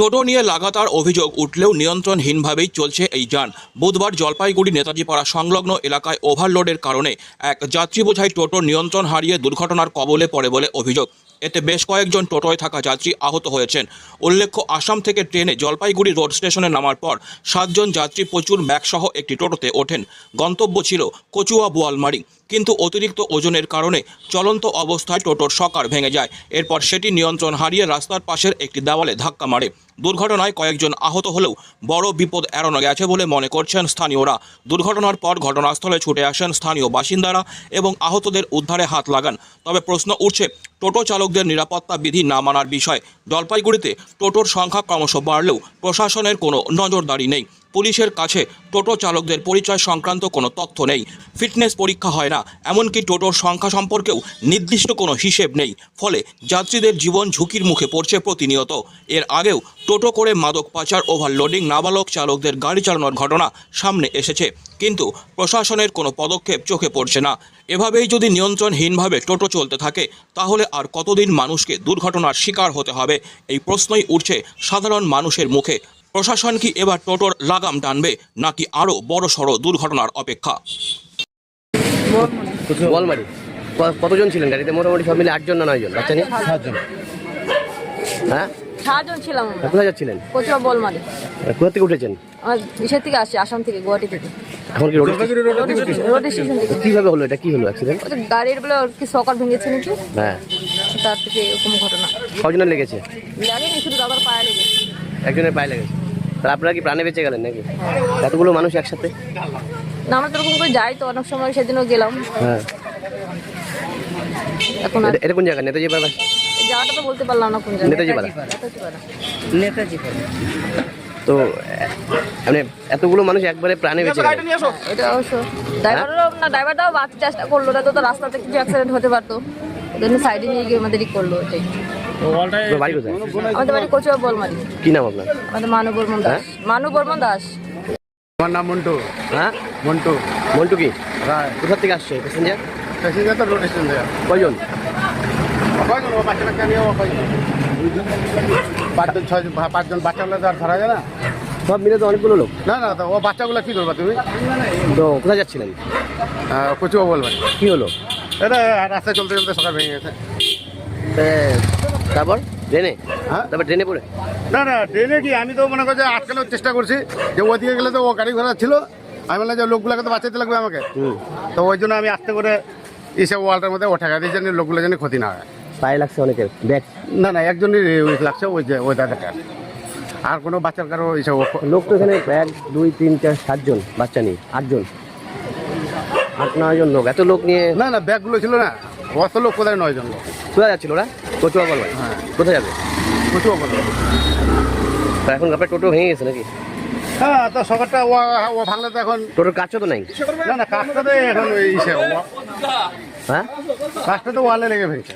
টোটো নিয়ে লাগাতার অভিযোগ উঠলেও নিয়ন্ত্রণহীনভাবেই চলছে এই যান। বুধবার জলপাইগুড়ি নেতাজি পাড়া সংলগ্ন এলাকায় ওভারলোডের কারণে এক যাত্রী বোঝাই টোটো নিয়ন্ত্রণ হারিয়ে দুর্ঘটনার কবলে পড়ে বলে অভিযোগ। এতে বেশ কয়েকজন টোটোয় থাকা যাত্রী আহত হয়েছেন। উল্লেখ্য, আসাম থেকে ট্রেনে জলপাইগুড়ি রোড স্টেশনে নামার পর সাতজন যাত্রী প্রচুর ব্যাগসহ একটি টোটোতে ওঠেন। গন্তব্য ছিল কচুয়া বোয়ালমারি। কিন্তু অতিরিক্ত ওজনের কারণে চলন্ত অবস্থায় টোটোর সকার ভেঙে যায়। এরপর সেটি নিয়ন্ত্রণ হারিয়ে রাস্তার পাশের একটি দেওয়ালে ধাক্কা মারে। দুর্ঘটনায় কয়েকজন আহত হলেও বড় বিপদ এড়ানো গেছে বলে মনে করছেন স্থানীয়রা। দুর্ঘটনার পর ঘটনাস্থলে ছুটে আসেন স্থানীয় বাসিন্দারা এবং আহতদের উদ্ধারে হাত লাগান। তবে প্রশ্ন উঠছে, টোটো চালকদের নিরাপত্তা বিধি না মানার বিষয় জলপাইগুড়িতে টোটোর সংখ্যা ক্রমশ বাড়লেও প্রশাসনের কোনো নজরদারি নেই পুলিশের কাছে টোটো চালকদের পরিচয় সংক্রান্ত কোনো তথ্য নেই। ফিটনেস পরীক্ষা হয় না, এমনকি টোটোর সংখ্যা সম্পর্কেও নির্দিষ্ট কোনো হিসেব নেই। ফলে যাত্রীদের জীবন ঝুঁকির মুখে পড়ছে প্রতিনিয়ত। এর আগেও টোটো করে মাদক পাচার, ওভারলোডিং, নাবালক চালকদের গাড়ি চালানোর ঘটনা সামনে এসেছে। কিন্তু প্রশাসনের কোনো পদক্ষেপ চোখে পড়ছে না। এভাবেই যদি নিয়ন্ত্রণহীনভাবে টোটো চলতে থাকে, তাহলে আর কতদিন মানুষকে দুর্ঘটনার শিকার হতে হবে? এই প্রশ্নই উঠছে সাধারণ মানুষের মুখে। প্রশাসন কি এবার টোটোর লাগাম টানবে নাকি আরও বড় সড় দুর্ঘটনার অপেক্ষা? কতজন ছিলেন গাড়িতে? মোটামুটি সব মিলে আটজন না নয়জন? বাচ্চা নিয়ে? সাতজন। হ্যাঁ? সাতজন ছিলাম আমরা। কোথায় যাচ্ছিলেন? কোথাও বলমারি। কোথা থেকে উঠেছেন? আমার থেকে আসছি আসাম থেকে গুয়াহাটি থেকে। এখন কি রোড রোড স্টেশন থেকে কীভাবে হলো এটা? কি হলো অ্যাক্সিডেন্ট ওই যে গাড়ির বলে কি ভেঙেছে নাকি? হ্যাঁ। তার থেকে এরকম ঘটনা। কজনের লেগেছে? জানি শুধু দাদার পায়ে লেগেছে। একজনের পায়ে লেগেছে? তাহলে আপনারা কি প্রাণে বেঁচে গেলেন নাকি? এতগুলো মানুষ একসাথে? না আমরা তো ওরকম করে যাই তো অনেক সময় সেদিনও গেলাম। হ্যাঁ। এখন আর এটা- কোন জায়গা? নেতাজি পাড়া? এই জায়গাটা তো বলতে পারলাম না কোন জায়গা নেতাজি পাড়া? নেতাজি পাড়া। তো এ- মানে এতগুলো মানুষ একবারে প্রাণে বেঁচে গেল। হ্যাঁ, এটা অবশ্য। ড্রাইভারও না ড্রাইভারটাও বাঁচার চেষ্টা করল। না তো তো রাস্তাতে কিছু অ্যাক্সিডেন্ট হতে পারতো। ওই জন্য সাইডে নিয়ে গিয়ে আমাদেরই করল ওটাই। বাড়ি কোথায়? আমাদের বাড়ি কচুয়া বলমারি কি নাম আপনার? আমাদের মানু বর্মন দাস। মানু বর্মন দাস। আমার নাম মন্টু। হ্যাঁ? মন্টু। মন্টু কি? কোথা থেকে আসছে প্যাসেঞ্জার প্যাসেঞ্জার তো রোড স্টেশন কয়জন? বাচ্চা নিয়ে কয়জন? পাঁচজন ছয়জন পাঁচজন বাচ্চাগুলো তো আর ধরা যায় না। সব মিলে তো অনেকগুলো লোক। না না ও বাচ্চাগুলো কি করবা তুমি? তো কোথায় যাচ্ছিলেন? কচুয়া বলবেন কি হলো? এটা রাস্তায় চলতে চলতে সকাল ভেঙে গেছে। তা তারপর ট্রেনে হ্যাঁ। তারপর ট্রেনে পড়ে? না না ট্রেনে কি? আমি তো মনে করছি আটকানোর চেষ্টা করছি। যে ওদিকে গেলে তো ও গাড়ি ঘোড়া ছিল। আমি বললাম যে লোকগুলোকে তো বাঁচাতে লাগবে আমাকে। হুম। তো ওই জন্য আমি আস্তে করে এসে ওয়ালটার মধ্যে ও ঠেকা দিয়েছি যেন লোকগুলো যেন ক্ষতি না হয়। পায়ে লাগছে অনেকের। ব্যাগ না না একজনই ওই লাগছে ওই যে ওই দাদাটা। আর কোনো বাচ্চার কারও এইসব লোক তো এখানে এক দুই তিন চার সাতজন বাচ্চা নিয়ে আটজন। আট নয়জন লোক। এত লোক নিয়ে না না ব্যাগগুলো ছিল না। অত লোক কোথায় নয় জন লোক কোথায় যাচ্ছিল ওরা? কচুয়া বল। হ্যাঁ। কোথায় যাবে? তা এখন আপনার টোটো ভেঙে গেছে নাকি? হ্যাঁ তো সকালটা ও ও ভাঙলে তো এখন টোটোর কাজও তো নাই। না না কাজটা তো এখন ওই হ্যাঁ? কাজটা তো ওয়ালে লেগে ফেলছে